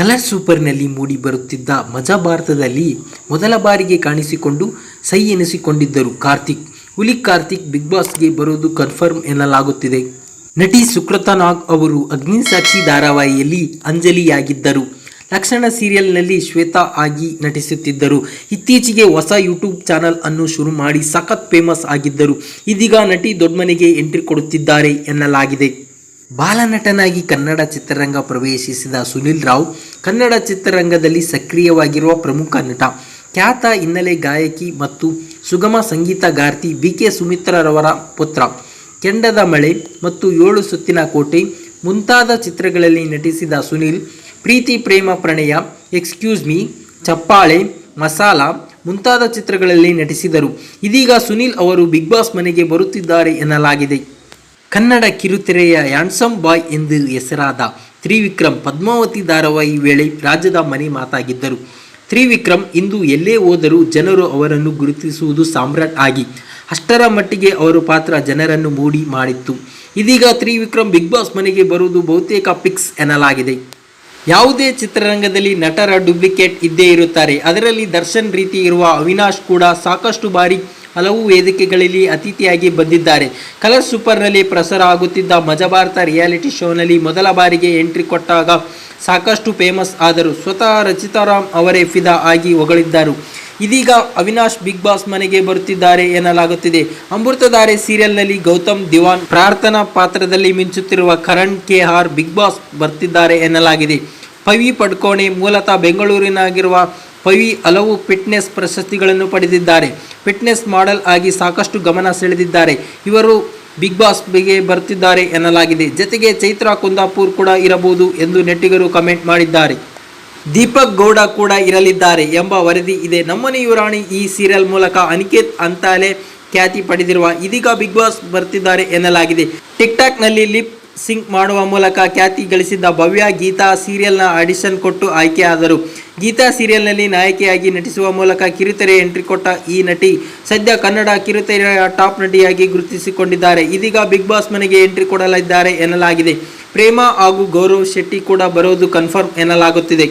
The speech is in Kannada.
ಕಲರ್ ಸೂಪರ್ನಲ್ಲಿ ಮೂಡಿ ಬರುತ್ತಿದ್ದ ಮಜಾ ಭಾರತದಲ್ಲಿ ಮೊದಲ ಬಾರಿಗೆ ಕಾಣಿಸಿಕೊಂಡು ಸೈ ಎನಿಸಿಕೊಂಡಿದ್ದರು ಕಾರ್ತಿಕ್. ಹುಲಿ ಕಾರ್ತಿಕ್ ಬಿಗ್ ಬಾಸ್ಗೆ ಬರೋದು ಕನ್ಫರ್ಮ್ ಎನ್ನಲಾಗುತ್ತಿದೆ. ನಟಿ ಸುಕ್ರತಾ ನಾಗ್ ಅವರು ಅಗ್ನಿಸಾಕ್ಷಿ ಧಾರಾವಾಹಿಯಲ್ಲಿ ಅಂಜಲಿಯಾಗಿದ್ದರು. ಲಕ್ಷಣ ಸೀರಿಯಲ್ನಲ್ಲಿ ಶ್ವೇತಾ ಆಗಿ ನಟಿಸುತ್ತಿದ್ದರು. ಇತ್ತೀಚೆಗೆ ಹೊಸ ಯೂಟ್ಯೂಬ್ ಚಾನಲ್ ಅನ್ನು ಶುರು ಮಾಡಿ ಸಖತ್ ಫೇಮಸ್ ಆಗಿದ್ದರು. ಇದೀಗ ನಟಿ ದೊಡ್ಡ ಮನೆಗೆ ಎಂಟ್ರಿ ಕೊಡುತ್ತಿದ್ದಾರೆ ಎನ್ನಲಾಗಿದೆ. ಬಾಲನಟನಾಗಿ ಕನ್ನಡ ಚಿತ್ರರಂಗ ಪ್ರವೇಶಿಸಿದ ಸುನಿಲ್ ರಾವ್ ಕನ್ನಡ ಚಿತ್ರರಂಗದಲ್ಲಿ ಸಕ್ರಿಯವಾಗಿರುವ ಪ್ರಮುಖ ನಟ. ಖ್ಯಾತ ಹಿನ್ನೆಲೆ ಗಾಯಕಿ ಮತ್ತು ಸುಗಮ ಸಂಗೀತಗಾರ್ತಿ ಬಿ ಕೆ ಸುಮಿತ್ರರವರ ಪುತ್ರ. ಕೆಂಡದ ಮಳೆ ಮತ್ತು ಏಳು ಸುತ್ತಿನ ಕೋಟೆ ಮುಂತಾದ ಚಿತ್ರಗಳಲ್ಲಿ ನಟಿಸಿದ ಸುನಿಲ್, ಪ್ರೀತಿ ಪ್ರೇಮ ಪ್ರಣಯ, ಎಕ್ಸ್ಕ್ಯೂಸ್ ಮೀ, ಚಪ್ಪಾಳೆ, ಮಸಾಲ ಮುಂತಾದ ಚಿತ್ರಗಳಲ್ಲಿ ನಟಿಸಿದರು. ಇದೀಗ ಸುನಿಲ್ ಅವರು ಬಿಗ್ ಬಾಸ್ ಮನೆಗೆ ಬರುತ್ತಿದ್ದಾರೆ ಎನ್ನಲಾಗಿದೆ. ಕನ್ನಡ ಕಿರುತೆರೆಯ ಯಾಂಡ್ಸಮ್ ಬಾಯ್ ಎಂದು ಹೆಸರಾದ ತ್ರಿವಿಕ್ರಮ್ ಪದ್ಮಾವತಿ ಧಾರಾವಾಹಿ ವೇಳೆ ರಾಜ್ಯದ ಮನೆ ಮಾತಾಗಿದ್ದರು. ತ್ರಿವಿಕ್ರಮ್ ಇಂದು ಎಲ್ಲೇ ಹೋದರೂ ಜನರು ಅವರನ್ನು ಗುರುತಿಸುವುದು ಸಾಮ್ರಾಟ್ ಆಗಿ ಅಷ್ಟರ ಮಟ್ಟಿಗೆ ಅವರ ಪಾತ್ರ ಜನರನ್ನು ಮೂಡಿ ಮಾಡಿತ್ತು. ಇದೀಗ ತ್ರಿವಿಕ್ರಮ್ ಬಿಗ್ ಬಾಸ್ ಮನೆಗೆ ಬರುವುದು ಬಹುತೇಕ ಫಿಕ್ಸ್ ಎನ್ನಲಾಗಿದೆ. ಯಾವುದೇ ಚಿತ್ರರಂಗದಲ್ಲಿ ನಟರ ಡುಪ್ಲಿಕೇಟ್ ಇದ್ದೇ ಇರುತ್ತಾರೆ. ಅದರಲ್ಲಿ ದರ್ಶನ್ ರೀತಿ ಇರುವ ಅವಿನಾಶ್ ಕೂಡ ಸಾಕಷ್ಟು ಬಾರಿ ಹಲವು ವೇದಿಕೆಗಳಲ್ಲಿ ಅತಿಥಿಯಾಗಿ ಬಂದಿದ್ದಾರೆ. ಕಲರ್ ಸೂಪರ್ನಲ್ಲಿ ಪ್ರಸಾರ ಆಗುತ್ತಿದ್ದ ಮಜಭಾರತ ರಿಯಾಲಿಟಿ ಶೋನಲ್ಲಿ ಮೊದಲ ಬಾರಿಗೆ ಎಂಟ್ರಿ ಕೊಟ್ಟಾಗ ಸಾಕಷ್ಟು ಫೇಮಸ್ ಆದರು. ಸ್ವತಃ ರಚಿತಾರಾಮ್ ಅವರೇ ಫಿದಾ ಆಗಿ ಹೊಗಳಿದ್ದರು. ಇದೀಗ ಅವಿನಾಶ್ ಬಿಗ್ ಬಾಸ್ ಮನೆಗೆ ಬರುತ್ತಿದ್ದಾರೆ ಎನ್ನಲಾಗುತ್ತಿದೆ. ಅಮೃತಧಾರೆ ಸೀರಿಯಲ್ನಲ್ಲಿ ಗೌತಮ್ ದಿವಾನ್ ಪ್ರಾರ್ಥನಾ ಪಾತ್ರದಲ್ಲಿ ಮಿಂಚುತ್ತಿರುವ Karan K R big boss ಬರ್ತಿದ್ದಾರೆ ಎನ್ನಲಾಗಿದೆ. ಪವಿ ಪಡ್ಕೋಣೆ ಮೂಲತಃ ಬೆಂಗಳೂರಿನಾಗಿರುವ ಪವಿ ಹಲವು ಫಿಟ್ನೆಸ್ ಪ್ರಶಸ್ತಿಗಳನ್ನು ಪಡೆದಿದ್ದಾರೆ. ಫಿಟ್ನೆಸ್ ಮಾಡೆಲ್ ಆಗಿ ಸಾಕಷ್ಟು ಗಮನ ಸೆಳೆದಿದ್ದಾರೆ. ಇವರು ಬಿಗ್ ಬಾಸ್ ಬಗ್ಗೆ ಬರ್ತಿದ್ದಾರೆ ಎನ್ನಲಾಗಿದೆ. ಜೊತೆಗೆ ಚೈತ್ರಾ ಕುಂದಾಪುರ್ ಕೂಡ ಇರಬಹುದು ಎಂದು ನೆಟ್ಟಿಗರು ಕಮೆಂಟ್ ಮಾಡಿದ್ದಾರೆ. ದೀಪಕ್ ಗೌಡ ಕೂಡ ಇರಲಿದ್ದಾರೆ ಎಂಬ ವರದಿ ಇದೆ. ನಮ್ಮನೆ ಯುವರಾಣಿ ಈ ಸೀರಿಯಲ್ ಮೂಲಕ ಅನಿಕೇತ್ ಅಂತಾಲೆ ಖ್ಯಾತಿ ಪಡೆದಿರುವ ಇದೀಗ ಬಿಗ್ ಬಾಸ್ ಬರ್ತಿದ್ದಾರೆ ಎನ್ನಲಾಗಿದೆ. ಟಿಕ್ ಟಾಕ್ನಲ್ಲಿ ಲಿಪ್ ಸಿಂಕ್ ಮಾಡುವ ಮೂಲಕ ಖ್ಯಾತಿ ಗಳಿಸಿದ್ದ ಭವ್ಯ ಗೀತಾ ಸೀರಿಯಲ್ನ ಆಡಿಷನ್ ಕೊಟ್ಟು ಆಯ್ಕೆಯಾದರು. ಗೀತಾ ಸೀರಿಯಲ್ನಲ್ಲಿ ನಾಯಕಿಯಾಗಿ ನಟಿಸುವ ಮೂಲಕ ಕಿರುತೆರೆ ಎಂಟ್ರಿ ಕೊಟ್ಟ ಈ ನಟಿ ಸದ್ಯ ಕನ್ನಡ ಕಿರುತೆರೆಯ ಟಾಪ್ ನಟಿಯಾಗಿ ಗುರುತಿಸಿಕೊಂಡಿದ್ದಾರೆ. ಇದೀಗ ಬಿಗ್ ಬಾಸ್ ಮನೆಗೆ ಎಂಟ್ರಿ ಕೊಡಲಿದ್ದಾರೆ ಎನ್ನಲಾಗಿದೆ. ಪ್ರೇಮ ಹಾಗೂ ಗೌರವ್ ಶೆಟ್ಟಿ ಕೂಡ ಬರೋದು ಕನ್ಫರ್ಮ್ ಎನ್ನಲಾಗುತ್ತಿದೆ.